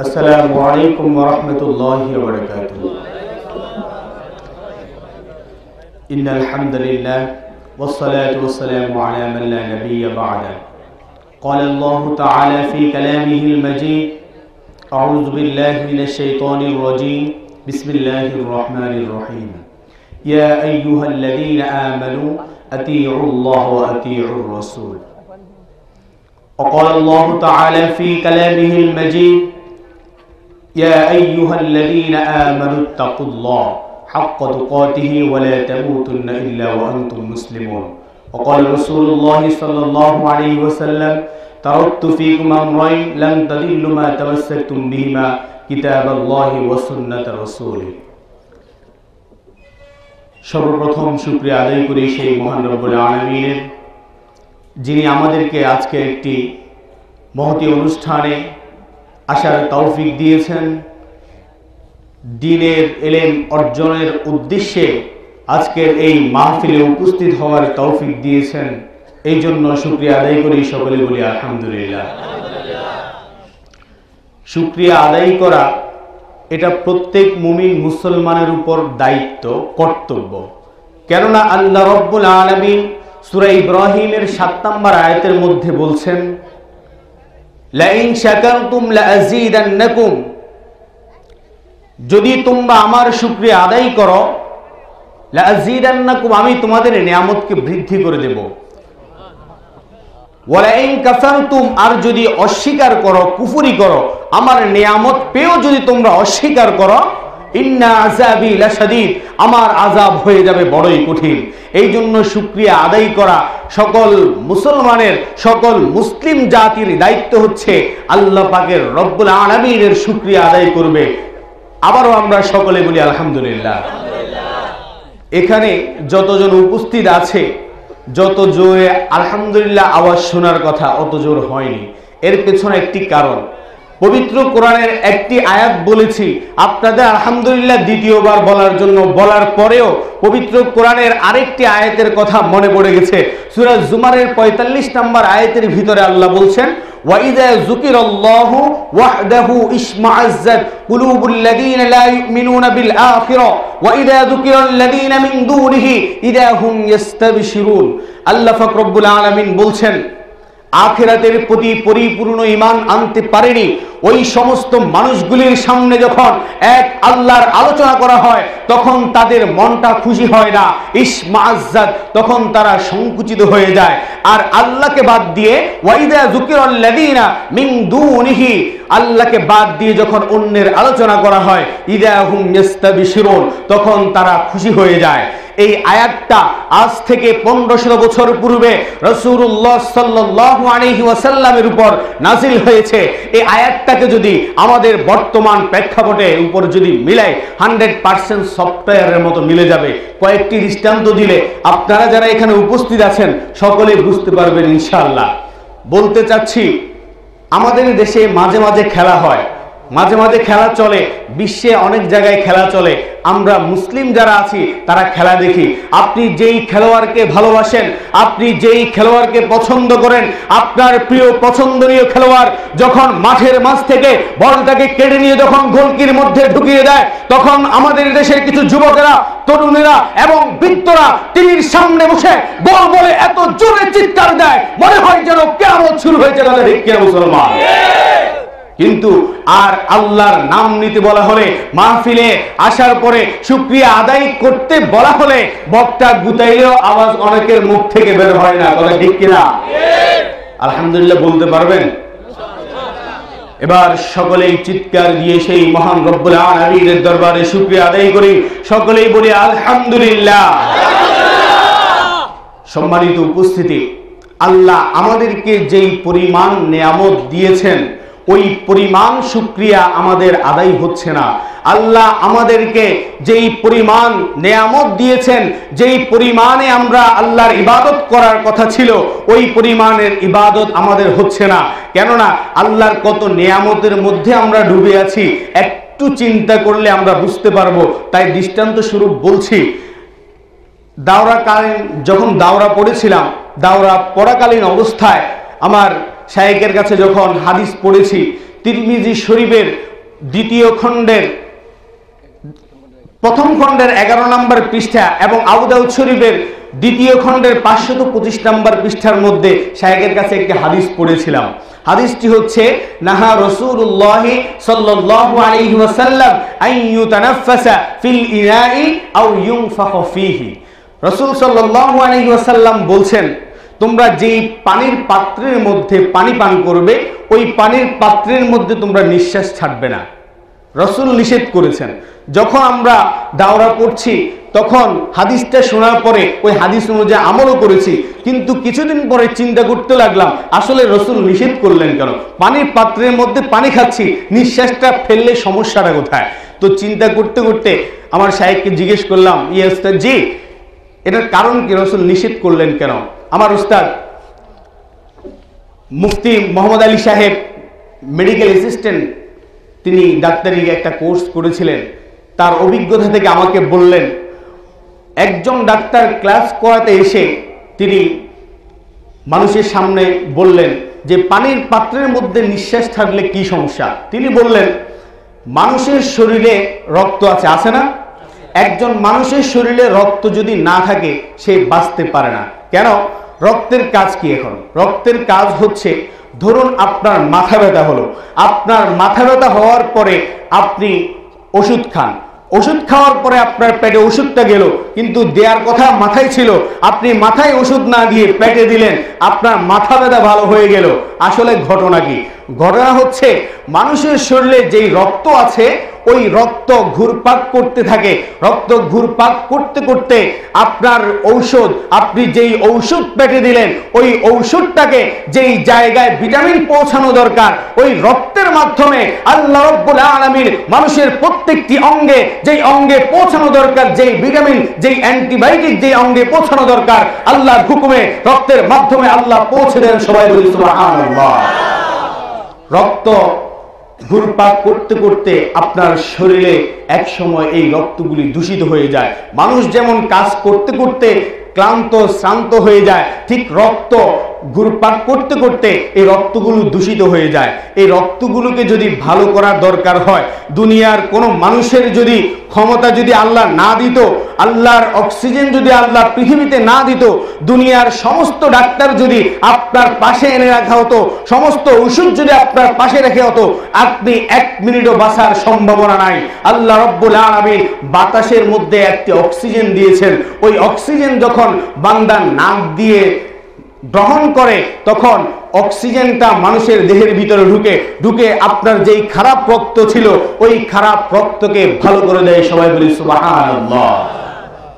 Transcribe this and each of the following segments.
السلام عليكم ورحمة الله وبركاته. إن الحمد لله والصلاة والسلام على من لا نبي بعده قال الله تعالى في كلامه المجيد أعوذ بالله من الشيطان الرجيم. بسم الله الرحمن الرحيم. يا أيها الذين آمنوا أطيعوا الله وأطيعوا الرسول. وقال الله تعالى في كلامه المجيد يا أيها الذين آمنوا اتقوا الله حق تقاته ولا تموتن إلا وأنتم مسلمون وقال رسول الله صلى الله عليه وسلم تركت فيكم أمرين لن تضلوا ما تمسكتم بهما كتاب الله وسنة رسوله সর্বপ্রথম শুক্রিয়া আদায় করি সেই মহান রব্বুল আলমিনের যিনি আমাদেরকে আজকে একটি মহতি অনুষ্ঠানে আসার তৌফিক দিয়েছেন। দিনের এলেম অর্জনের উদ্দেশ্যে আজকের এই মাহফিলে উপস্থিত হওয়ার তৌফিক দিয়েছেন। এই জন্য শুক্রিয়া আদায় করি সকলে বলি আলহামদুলিল্লাহ। শুক্রিয়া আদায় করা এটা প্রত্যেক মুমিন মুসলমানের উপর দায়িত্ব, কর্তব্য। কেননা আল্লাহ রব্বুল আলমিন সুরা ইব্রাহিমের সাত নম্বর আয়াতের মধ্যে বলছেন লাইন শাকারতুম লাযীদান্নাকুম যদি তোমরা আমার শুকরিয়া আদায় করো লাযীদান্নাকুম আমি তোমাদের নিয়ামতকে বৃদ্ধি করে দেব। ওয়ালাইন কাফারতুম আর যদি অস্বীকার করো, কুফুরি করো, আমার নিয়ামত পেয়েও যদি তোমরা অস্বীকার করো আমার আযাব হয়ে যাবে বড়ই কঠিন। এই জন্য শুকরিয়া আদায় করা সকল মুসলমানের, সকল মুসলিম জাতির দায়িত্ব হচ্ছে আল্লাহ পাকের রব্বুল আলামিনের শুকরিয়া আদায় করবে। আবারও আমরা সকলে বলি আলহামদুলিল্লাহ। এখানে যতজন উপস্থিত আছে, যত জোরে আলহামদুলিল্লাহ আওয়াজ শোনার কথা অত জোর হয়নি। এর পেছনে একটি কারণ। পবিত্র কোরআনের একটি আয়াত বলেছি আপনাদের আলহামদুলিল্লাহ দ্বিতীয়বার বলার জন্য বলার পরেও পবিত্র কোরআনের আরেকটি আয়াতের কথা মনে পড়ে গেছে সুরাজ জুমারের পঁয়তাল্লিশ নম্বর আয়াতের ভিতরে আল্লাহ বলছেন وَإِذَا ذُكِرَ اللَّهُ وَحْدَهُ اشْمَعَزَّتْ قُلُوبُ الَّذِينَ لَا يُؤْمِنُونَ بِالْآخِرَةِ وَإِذَا ذُكِرَ الَّذِينَ مِن دُونِهِ إِذَا هُمْ يَسْتَبْشِرُونَ আল্লাহ পাক রব্বুল আলামিন বলছেন আখেরাতের প্রতি পরিপূর্ণ ইমান আনতে পারেনি। ওই সমস্ত মানুষগুলির সামনে যখন এক আল্লাহর আলোচনা করা হয়, তখন তাদের মনটা খুশি হয় না। ইসমাজ্জাদ তখন তারা সংকুচিত হয়ে যায়। আর আল্লাহকে বাদ দিয়ে, ওয়াইদা যুকিরাল্লাযিনা মিন দুনিহি, আল্লাহকে বাদ দিয়ে যখন অন্যের আলোচনা করা হয়, ইদা হুম তখন তারা খুশি হয়ে যায়। এই আয়াতটা আজ থেকে পনেরোশো বছর পূর্বে আলহি ওয়াসাল্লামের উপর নাজিল হয়েছে। এই আয়াতটাকে যদি আমাদের বর্তমান প্রেক্ষাপটে উপর যদি মিলাই হান্ড্রেড পার্সেন্ট সফটওয়্যারের মতো মিলে যাবে। কয়েকটি দৃষ্টান্ত দিলে আপনারা যারা এখানে উপস্থিত আছেন সকলে বুঝতে পারবেন ইনশাআল্লাহ। বলতে চাচ্ছি, আমাদের দেশে মাঝে মাঝে খেলা হয়। মাঝে মাঝে খেলা চলে, বিশ্বে অনেক জায়গায় খেলা চলে। আমরা মুসলিম যারা আছি, তারা খেলা দেখি। আপনি যেই খেলোয়াড়কে ভালোবাসেন, আপনি যেই খেলোয়াড়কে পছন্দ করেন, আপনার প্রিয় পছন্দনীয় খেলোয়াড় যখন মাঠের মাঝ থেকে বলটাকে কেড়ে নিয়ে যখন গোলকির মধ্যে ঢুকিয়ে দেয়, তখন আমাদের দেশের কিছু যুবকেরা, তরুণেরা এবং বৃত্তরা টিভির সামনে বসে গোল বলে এত জোরে চিৎকার দেয়। মনে হয় যেন কেমন শুরু হয়েছে তাদের মুসলমান। কিন্তু আর আল্লাহর নাম নিতে বলা হলে মাহফিলে আসার পরে শুক্রিয়া আদায় করতে বলা হলে বক্তা গুতাইলেও আওয়াজ অনেকের মুখ থেকে বের হয় না। কথা ঠিক কিনা? আলহামদুলিল্লাহ বলতে পারবেন। এবার সকলেই চিৎকার দিয়ে সেই মহান রব্বুল দরবারে শুকরিয়া আদায় করি। সকলেই বলি আলহামদুলিল্লাহ। সম্মানিত উপস্থিতি, আল্লাহ আমাদেরকে যেই পরিমাণ নিয়ামত দিয়েছেন ওই পরিমাণ শুক্রিয়া আমাদের আদায় হচ্ছে না। আল্লাহ আমাদেরকে যেই পরিমাণ নেয়ামত দিয়েছেন, যেই পরিমাণে আমরা আল্লাহর ইবাদত করার কথা ছিল, ওই পরিমাণের ইবাদত আমাদের হচ্ছে না। কেননা আল্লাহর কত নেয়ামতের মধ্যে আমরা ডুবে আছি, একটু চিন্তা করলে আমরা বুঝতে পারব। তাই দৃষ্টান্ত স্বরূপ বলছি, দাওরা কালীন যখন দাওরা পড়েছিলাম, দাওরা পড়াকালীন অবস্থায় আমার শায়েকের কাছে যখন হাদিস পড়েছি, তিরমিজি শরীফের দ্বিতীয় খণ্ডের প্রথম খণ্ডের এগারো নম্বর পৃষ্ঠা এবং আবুদাউদ শরীফের দ্বিতীয় খণ্ডের পাঁচশত পঁচিশ নম্বর পৃষ্ঠার মধ্যে শায়েকের কাছে একটি হাদিস পড়েছিলাম। হাদিসটি হচ্ছে, নাহা রসুল্লাহ সাল্লাল্লাহু আলাইহি ওয়াসাল্লাম আন ইউতানাফাসা ফিল ইনাই আও ইউনফাখু ফীহি। রাসূল সাল্লাল্লাহু আলাইহি ওয়াসাল্লাম বলছেন তোমরা যেই পানির পাত্রের মধ্যে পানি পান করবে, ওই পানির পাত্রের মধ্যে তোমরা নিঃশ্বাস ছাড়বে না। রসুল নিষেধ করেছেন। যখন আমরা দাওরা পড়ছি, তখন হাদিসটা শোনার পরে ওই হাদিস অনুযায়ী আমলও করেছি, কিন্তু কিছুদিন পরে চিন্তা করতে লাগলাম, আসলে রসুল নিষেধ করলেন কেন? পানির পাত্রের মধ্যে পানি খাচ্ছি, নিঃশ্বাসটা ফেললে সমস্যাটা কোথায়? তো চিন্তা করতে করতে আমার সাহেবকে জিজ্ঞেস করলাম ইয়ে উস্তাদ জি এটার কারণ কি রসুল নিষেধ করলেন কেন? আমার উস্তাদ, মুফতি মোহাম্মদ আলী সাহেব মেডিকেল অ্যাসিস্ট্যান্ট তিনি ডাক্তারি একটা কোর্স করেছিলেন। তার অভিজ্ঞতা থেকে আমাকে বললেন, একজন ডাক্তার ক্লাস করাতে এসে তিনি মানুষের সামনে বললেন যে, পানির পাত্রের মধ্যে নিঃশ্বাস থাকলে কি সমস্যা? তিনি বললেন, মানুষের শরীরে রক্ত আছে আছে না? একজন মানুষের শরীরে রক্ত যদি না থাকে, সে বাঁচতে পারে না। কেন? রক্তের কাজ কি এখন? রক্তের কাজ হচ্ছে, ধরুন আপনার মাথা ব্যথা হলো। আপনার মাথা ব্যথা হওয়ার পরে আপনি ওষুধ খান। ওষুধ খাওয়ার পরে আপনার পেটে ওষুধটা গেল, কিন্তু দেওয়ার কথা মাথায় ছিল। আপনি মাথায় ওষুধ না দিয়ে পেটে দিলেন, আপনার মাথা ব্যথা ভালো হয়ে গেল। আসলে ঘটনা কি? ঘটনা হচ্ছে, মানুষের শরীরে যেই রক্ত আছে ওই রক্ত ঘুরপাক করতে থাকে। রক্ত ঘুরপাক করতে করতে আপনার ঔষধ, আপনি যেই ঔষধ পেটে দিলেন, ওই ঔষধটাকে যেই জায়গায় ভিটামিন পৌঁছানো দরকার, ওই রক্তের মাধ্যমে আল্লাহ রব্বুল আলামিন মানুষের প্রত্যেকটি অঙ্গে, যেই অঙ্গে পৌঁছানো দরকার, যেই ভিটামিন, যেই অ্যান্টিবায়োটিক যেই অঙ্গে পৌঁছানো দরকার, আল্লাহর হুকুমে রক্তের মাধ্যমে আল্লাহ পৌঁছে দেন সবাই রক্ত ঘুরপাক করতে করতে আপনার শরীরে এক সময় এই রক্তগুলি দূষিত হয়ে যায়। মানুষ যেমন কাজ করতে করতে ক্লান্ত, শ্রান্ত হয়ে যায়, ঠিক রক্ত ঘুরপাক করতে করতে এই রক্তগুলো দূষিত হয়ে যায়। এই রক্তগুলোকে যদি ভালো করার দরকার হয়, দুনিয়ার কোনো মানুষের যদি ক্ষমতা যদি আল্লাহ না দিত, আল্লাহর অক্সিজেন যদি আল্লাহ পৃথিবীতে না দিত, দুনিয়ার সমস্ত ডাক্তার যদি আপনার পাশে এনে রাখা হতো, সমস্ত ওষুধ যদি আপনার পাশে রেখে হতো, আপনি এক মিনিটও বাঁচার সম্ভাবনা নাই। আল্লাহ রব্বুল আলামিন বাতাসের মধ্যে একটি অক্সিজেন দিয়েছেন। ওই অক্সিজেন যখন বান্দার নাক দিয়ে গ্রহণ করে, তখন অক্সিজেনটা মানুষের দেহের ভিতরে ঢুকে ঢুকে আপনার যেই খারাপ রক্ত ছিল, ওই খারাপ রক্তকে ভালো করে দেয় সবাই বলি সুবহানাল্লাহ।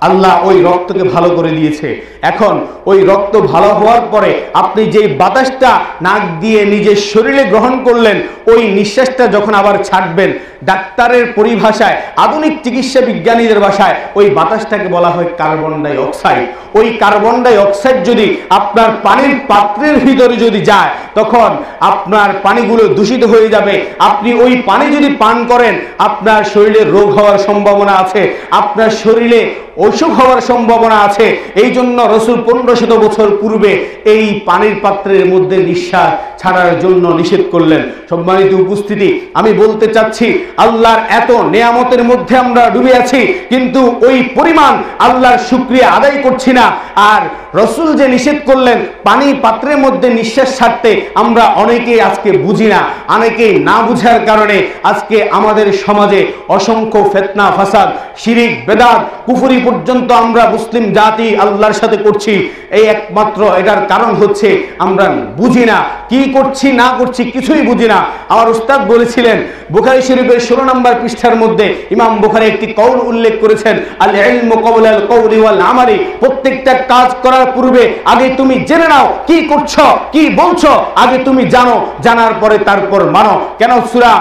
আল্লাহ ওই রক্তকে ভালো করে দিয়েছে। এখন ওই রক্ত ভালো হওয়ার পরে আপনি যেই বাতাসটা নাক দিয়ে নিজের শরীরে গ্রহণ করলেন, ওই নিঃশ্বাসটা যখন আবার ছাড়বেন, ডাক্তারের পরিভাষায়, আধুনিক চিকিৎসা বিজ্ঞানীদের ভাষায় ওই বাতাসটাকে বলা হয় কার্বন ডাই অক্সাইড। ওই কার্বন ডাই অক্সাইড যদি আপনার পানির পাত্রের ভিতরে যদি যায়, তখন আপনার পানিগুলো দূষিত হয়ে যাবে। আপনি ওই পানি যদি পান করেন, আপনার শরীরে রোগ হওয়ার সম্ভাবনা আছে। আপনার শরীরে অসুখ হওয়ার সম্ভাবনা আছে। এই জন্য রসুল পনেরো শত বছর পূর্বে এই পানির পাত্রের মধ্যে নিঃশ্বাস ছাড়ার জন্য নিষেধ করলেন। সম্মানিত উপস্থিতি, আমি বলতে চাচ্ছি, আল্লাহর এত নেয়ামতের মধ্যে আমরা ডুবে আছি, কিন্তু ওই পরিমাণ আল্লাহর শুক্রিয়া আদায় করছি না। আর রসুল যে নিষেধ করলেন, পানি পাত্রের মধ্যে নিঃশ্বাস ছাড়তে আমরা অনেকেই আজকে বুঝি না। অনেকেই না বুঝার কারণে আজকে আমাদের সমাজে অসংখ্য ফেতনা, ফাসাদ, শিরিক, বেদাত, কুফুরি পর্যন্ত আমরা মুসলিম জাতি আল্লাহর সাথে করছি, এই একমাত্র এটার কারণ হচ্ছে আমরা বুঝি না, কি করছি, না করছি, কিছুই বুঝি না। আমার উস্তাদ বলেছিলেন, বুখারি শরীফের ষোলো নম্বর পৃষ্ঠার মধ্যে ইমাম বুখারি একটি কৌল উল্লেখ করেছেন আল ইলমু কওল আল কওলি ওয়াল আমালি, প্রত্যেকটা কাজ করার পূর্বে আগে তুমি জেনে নাও কি করছ, কি বলছো, আগে তুমি জানো, জানার পরে তারপর মানো। কেন সূরা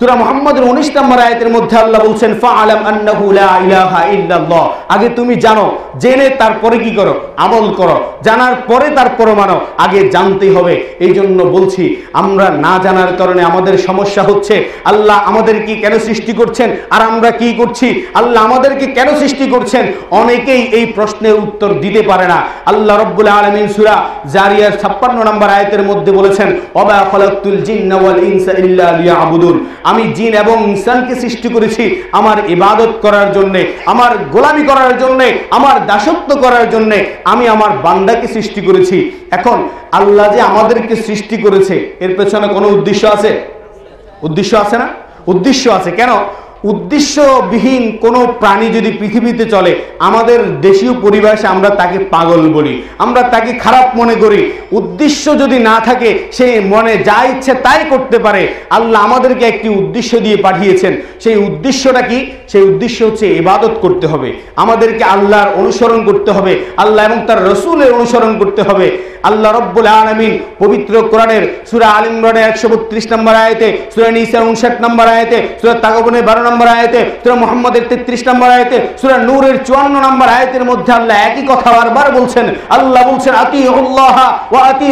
সূরা মুহাম্মদের 19 নম্বর আয়াতের মধ্যে আল্লাহ বলছেন, ফাআলাম আন্নাহু লা ইলাহা ইল্লাল্লাহ। আগে তুমি জানো জেনে তারপরে কি করো? আমল করো। জানার পরে তারপর মানো। আগে জানতে হবে। এই জন্য বলছি, আমরা না জানার কারণে আমাদের সমস্যা হচ্ছে, আল্লাহ আমাদের কি কেন সৃষ্টি করছেন আর আমরা কি করছি? আল্লাহ আমাদেরকে কেন সৃষ্টি করছেন? অনেকেই এই প্রশ্নের উত্তর দিতে পারে না। আল্লাহ রব্বুল আলমিন সূরা জারিয়ার 56 নম্বর আয়তের মধ্যে বলেছেন ওয়া খলাকতুল জিন্না ওয়াল ইনসা ইল্লা লিয়াবুদুন। আমি জিন এবং ইনসানকে সৃষ্টি করেছি আমার ইবাদত করার জন্যে, আমার গোলামি করার জন্যে, আমার দাসত্ব করার জন্য আমি আমার বান্দাকে সৃষ্টি করেছি। এখন আল্লাহ যে আমাদেরকে সৃষ্টি করেছে, এর পেছনে কোনো উদ্দেশ্য আছে? উদ্দেশ্য আছে না? উদ্দেশ্য আছে। কেন? উদ্দেশ্যবিহীন কোনো প্রাণী যদি পৃথিবীতে চলে, আমাদের দেশীয় পরিবেশে আমরা তাকে পাগল বলি, আমরা তাকে খারাপ মনে করি। উদ্দেশ্য যদি না থাকে, সে মনে যা ইচ্ছে তাই করতে পারে। আল্লাহ আমাদেরকে একটি উদ্দেশ্য দিয়ে পাঠিয়েছেন। সেই উদ্দেশ্যটা কি? সেই উদ্দেশ্য হচ্ছে ইবাদত করতে হবে। আমাদেরকে আল্লাহর অনুসরণ করতে হবে। আল্লাহ এবং তার রসুলের অনুসরণ করতে হবে। আল্লাহ রব্বুল আলমিন পবিত্র কোরআনের সুরা আল ইমরানের একশো বত্রিশ নম্বর আয়তে, সুরা নিসার উনষাট নম্বর আয়তে, সুরা তাগবনের বারো নম্বর আয়তে, সুরা মোহাম্মদের তেত্রিশ নম্বর আয়তে, সুরা নূরের চুয়ান্ন নম্বর আয়তের মধ্যে আল্লাহ একই কথা বারবার বলছেন, আল্লাহ বলছেন আতি ও আতি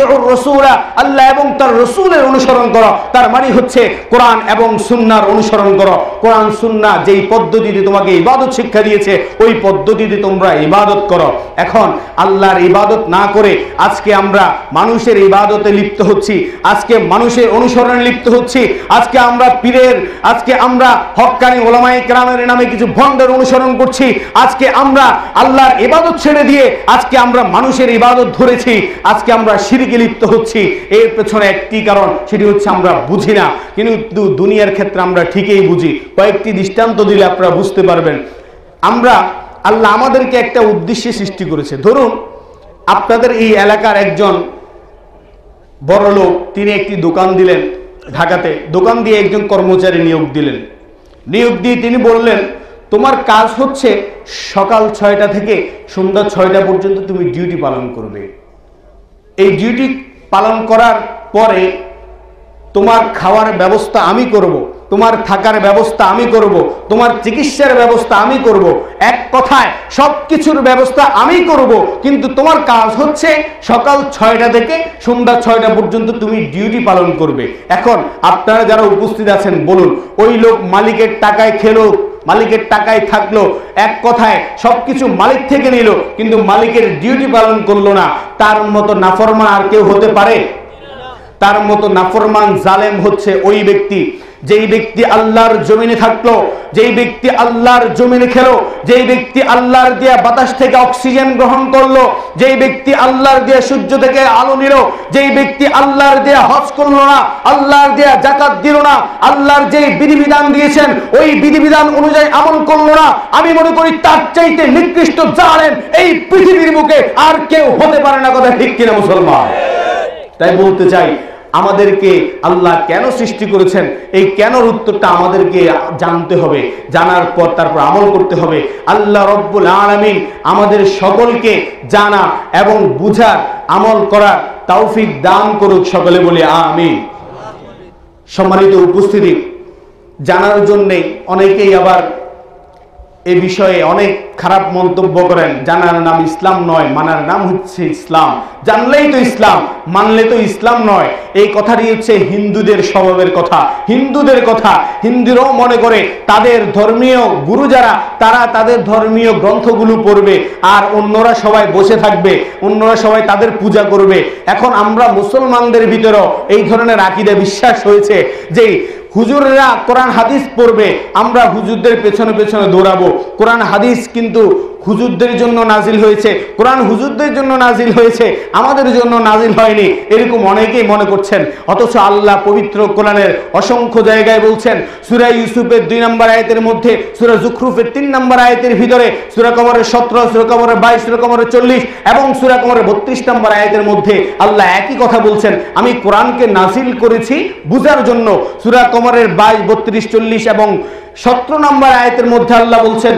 আল্লাহ এবং তার রসুলের অনুসরণ করো। তার মানে হচ্ছে কোরআন এবং সুন্নার অনুসরণ করো। কোরআন সুন্না যেই পদ্ধতিতে তোমাকে ইবাদত শিক্ষা দিয়েছে, ওই পদ্ধতিতে তোমরা ইবাদত করো। এখন আল্লাহর ইবাদত না করে আজকে আমরা মানুষের ইবাদতে লিপ্ত হচ্ছি, আজকে মানুষের অনুসরণে লিপ্ত হচ্ছি, আজকে আমরা পীরের, আজকে আমরা হক্কানি ওলামাই কেরামের নামে কিছু ভণ্ডের অনুসরণ করছি, আজকে আমরা আল্লাহর ইবাদত ছেড়ে দিয়ে আজকে আমরা মানুষের ইবাদত ধরেছি, আজকে আমরা সিঁড়িকে লিপ্ত হচ্ছি। এর পেছনে একটি কারণ, সেটি হচ্ছে আমরা বুঝি না। কিন্তু দুনিয়ার ক্ষেত্রে আমরা ঠিকই বুঝি। কয়েকটি দৃষ্টান্ত দিলে আপনারা বুঝতে পারবেন। আমরা, আল্লাহ আমাদেরকে একটা উদ্দেশ্যে সৃষ্টি করেছে। ধরুন, আপনাদের এই এলাকার একজন বড় লোক তিনি একটি দোকান দিলেন ঢাকাতে। দোকান দিয়ে একজন কর্মচারী নিয়োগ দিলেন। নিয়োগ দিয়ে তিনি বললেন, তোমার কাজ হচ্ছে সকাল ছয়টা থেকে সন্ধ্যা ছয়টা পর্যন্ত তুমি ডিউটি পালন করবে। এই ডিউটি পালন করার পরে তোমার খাওয়ার ব্যবস্থা আমি করব। তোমার থাকার ব্যবস্থা আমি করব। তোমার চিকিৎসার ব্যবস্থা আমি করব। এক কথায় সব কিছুর ব্যবস্থা আমি করব। কিন্তু তোমার কাজ হচ্ছে সকাল ছয়টা থেকে সন্ধ্যা ছয়টা পর্যন্ত তুমি ডিউটি পালন করবে এখন আপনারা যারা উপস্থিত আছেন, বলুন, ওই লোক মালিকের টাকায় খেলো, মালিকের টাকায় থাকল, এক কথায় সবকিছু মালিক থেকে নিল, কিন্তু মালিকের ডিউটি পালন করল না, তার মতো নাফরমান আর কেউ হতে পারে তার মতো নাফরমান জালেম হচ্ছে ওই ব্যক্তি যেই ব্যক্তি আল্লাহর জমিনে থাকল, যেই ব্যক্তি আল্লাহর জমিনে খেলো, যেই ব্যক্তি আল্লাহর দিয়া বাতাস থেকে অক্সিজেন গ্রহণ করল, যেই ব্যক্তি আল্লাহর দিয়া সূর্য থেকে আলো নিল, যেই ব্যক্তি আল্লাহর দিয়া হজ করল না, আল্লাহর দিয়া জাকাত দিল না, আল্লাহর যে বিধিবিধান দিয়েছেন, ওই বিধিবিধান অনুযায়ী আমল করল না, আমি মনে করি তার চাইতে নিকৃষ্ট জানেন এই পৃথিবীর মুখে আর কেউ হতে পারে না, কথা ঠিক কিনা মুসলমান? তাই বলতে চাই আমাদেরকে আল্লাহ কেন সৃষ্টি করেছেন? এই কেনর উত্তরটা আমাদেরকে জানতে হবে, জানার পর তারপর আমল করতে হবে। আল্লাহ রব্বুল আলমিন আমাদের সকলকে জানা এবং বুঝার, আমল করার তৌফিক দান করুক সকলে বলে আমি সম্মানিত উপস্থিতি, জানার জন্যে অনেকেই আবার এ বিষয়ে অনেক খারাপ মন্তব্য করেন। জানার নাম ইসলাম নয়, মানার নাম হচ্ছে ইসলাম। জানলেই তো ইসলাম, মানলে তো ইসলাম নয়। এই কথাটি হচ্ছে হিন্দুদের স্বভাবের কথা। হিন্দুদের কথা, হিন্দুরাও মনে করে তাদের ধর্মীয় গুরু যারা, তারা তাদের ধর্মীয় গ্রন্থগুলো পড়বে আর অন্যরা সবাই বসে থাকবে, অন্যরা সবাই তাদের পূজা করবে। এখন আমরা মুসলমানদের ভিতরেও এই ধরনের আকিদে বিশ্বাস হয়েছে যে হুজুররা কোরআন হাদিস পড়বে আমরা হুজুরদের পেছনে পেছনে দৌড়াবো। কোরআন হাদিস কিন্তু হুজুরদের জন্য নাজিল হয়েছে। কোরআন হুজুরদের জন্য নাজিল হয়েছে। আমাদের জন্য নাজিল হয়নি। এরকম অনেকেই মনে করছেন। অথচ আল্লাহ পবিত্র কোরআনের অসংখ্য জায়গায় বলছেন, সুরা ইউসুফের দুই নম্বর আয়তের মধ্যে, সুরা জুখরুফের তিন নম্বর আয়তের ভিতরে, সুরা কমরের সতেরো, সুরা কমরের বাইশ, সুরা কমরের চল্লিশ এবং সুরা কমরের বত্রিশ নম্বর আয়তের মধ্যে আল্লাহ একই কথা বলছেন, আমি কোরআনকে নাজিল করেছি বুঝার জন্য। সুরা কমরের বাইশ, বত্রিশ, চল্লিশ এবং সতেরো নম্বর আয়তের মধ্যে আল্লাহ বলছেন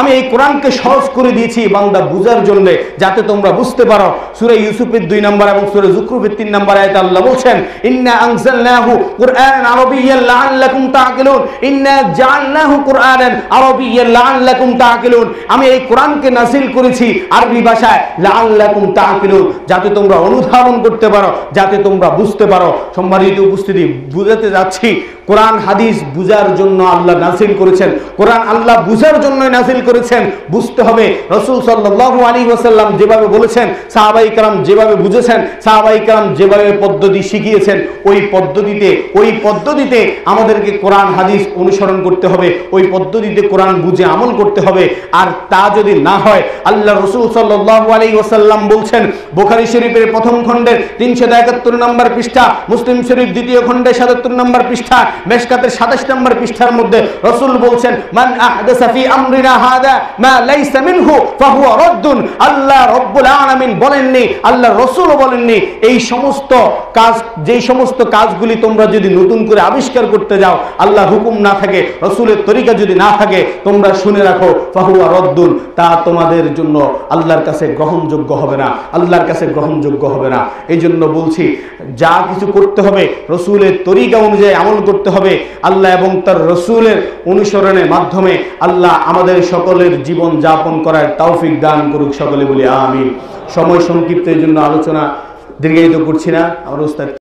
আমি এই কোরআনকে সহজ করে দিয়েছি বান্দা বুঝার জন্য, যাতে তোমরা বুঝতে পারো। সূরা ইউসুফের দুই নম্বর এবং সূরা জুকরুফের তিন নম্বর আয়াতে আল্লাহ বলছেন আমি এই কোরআনকে নাযিল করেছি আরবি ভাষায় যাতে তোমরা অনুধাবন করতে পারো, যাতে তোমরা বুঝতে পারো। সম্মানিত উপস্থিতি বুঝাতে যাচ্ছি, কোরআন, হাদিস বুঝার জন্য আল্লাহ নাসিল করেছেন। কোরআন আল্লাহ বুঝার জন্যই নাসিল করেছেন, বুঝতে হবে। রসুল সাল্লাহ আলী ওসাল্লাম যেভাবে বলেছেন, সাহাবাই কালাম যেভাবে বুঝেছেন, সাহাবাই কালাম যেভাবে পদ্ধতি শিখিয়েছেন, ওই পদ্ধতিতে ওই পদ্ধতিতে আমাদেরকে কোরআন, হাদিস অনুসরণ করতে হবে, ওই পদ্ধতিতে কোরআন বুঝে আমল করতে হবে। আর তা যদি না হয়, আল্লাহ রসুল সাল্লাহ আলী ওসাল্লাম বলছেন, বোখারি শরীফের প্রথম খণ্ডের তিনশো একাত্তর নম্বর পৃষ্ঠা, মুসলিম শরীফ দ্বিতীয় সাতাত্তর নম্বর পৃষ্ঠা, মেশকাতের সাতাশ নম্বর পৃষ্ঠার মধ্যে রসুল বলছেন আল্লাহ রব্বুল বলেননি, আল্লাহ রসুলও বলেননি, এই সমস্ত কাজ, যেই সমস্ত কাজগুলি তোমরা যদি নতুন করে আবিষ্কার করতে যাও আল্লাহ হুকুম না থাকে, রসুলের তরিকা যদি না থাকে, তোমরা শুনে রাখো, ফাহুয়া রদ্দুন, তা তোমাদের জন্য আল্লাহর কাছে গ্রহণযোগ্য হবে না, আল্লাহর কাছে গ্রহণযোগ্য হবে না। এই জন্য বলছি, যা কিছু করতে হবে রসুলের তরিকা অনুযায়ী আমল করতে হবে আল্লাহ এবং তার রসুলের অনুসরণের মাধ্যমে আল্লাহ আমাদের সকলের জীবন যাপন করার তৌফিক দান করুক সকলে বলি আমি সময় সংক্ষিপ্তের জন্য আলোচনা দীর্ঘায়িত করছি না, আমার